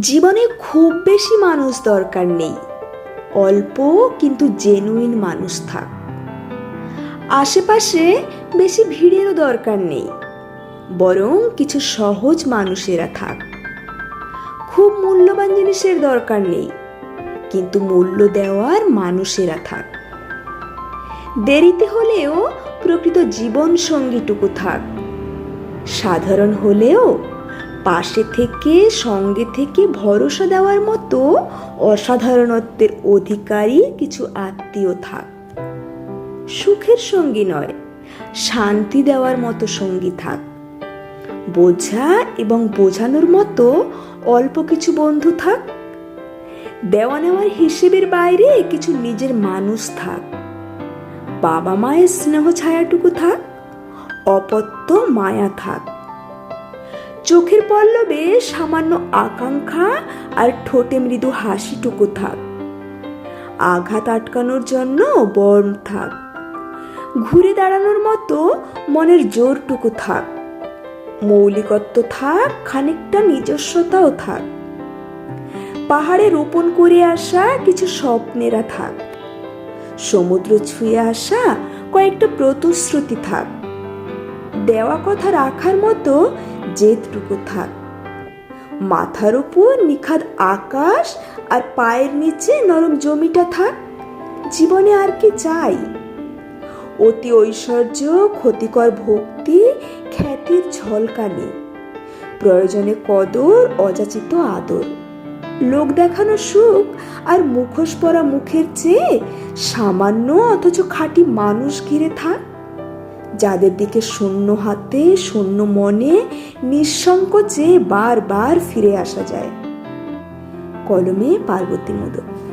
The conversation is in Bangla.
জীবনে খুব বেশি মানুষ দরকার নেই। অল্প কিন্তু জেনুইন মানুষ থাক। আশেপাশে বেশি ভিড়েরও দরকার নেই। বরং কিছু সহজ মানুষেরা থাক। খুব মূল্যবান জিনিসের দরকার নেই। কিন্তু মূল্য দেওয়ার মানুষেরা থাক। দেরিতে হলেও প্রকৃত জীবন সঙ্গীটুকু থাক। সাধারণ হলেও পাশে থেকে, সঙ্গে থেকে ভরসা দেওয়ার মতো অসাধারণত্বের অধিকারী কিছু আত্মীয় থাক। সুখের সঙ্গী নয়, শান্তি দেওয়ার মতো সঙ্গী থাক। বোঝা এবং বোঝানোর মতো অল্প কিছু বন্ধু থাক। দেওয়া নেওয়ার হিসেবের বাইরে কিছু নিজের মানুষ থাক। বাবা মায়ের স্নেহ ছায়াটুকু থাক। অপত্য মায়া থাক। চোখের পল্লবে সামান্য আকাঙ্ক্ষা আর ঠোঁটে মৃদু হাসিটুকু থাক। আঘাত আটকানোর জন্য বর্ম থাক। ঘুরে দাঁড়ানোর মতো মনের জোরটুকু থাক। মৌলিকত্ব থাক, খানিকটা নিজস্বতাও থাক। পাহাড়ে রোপণ করে আসা কিছু স্বপ্নেরা থাক। সমুদ্র ছুঁয়ে আসা কয়েকটা প্রতিশ্রুতি থাক। দেওয়া কথা রাখার মতো জেদটুকু থাক। মাথার উপর নিখাদ আকাশ আর পায়ের নিচে নরম জমিটা থাক। জীবনে আর কি চাই? অতি ঐশ্বর্য, ক্ষতিকর ভক্তি, খ্যাতির ঝলকানি। প্রয়োজনে কদর, অযাচিত আদর। লোক দেখানো সুখ আর মুখোশ পরা মুখের চেয়ে সামান্য অথচ খাঁটি মানুষ ঘিরে থাক। যাদের দিকে শূন্য হাতে শূন্য মনে নিঃসংকোচে বারবার ফিরে আসা যায়। কলমে পার্বতী মোদক।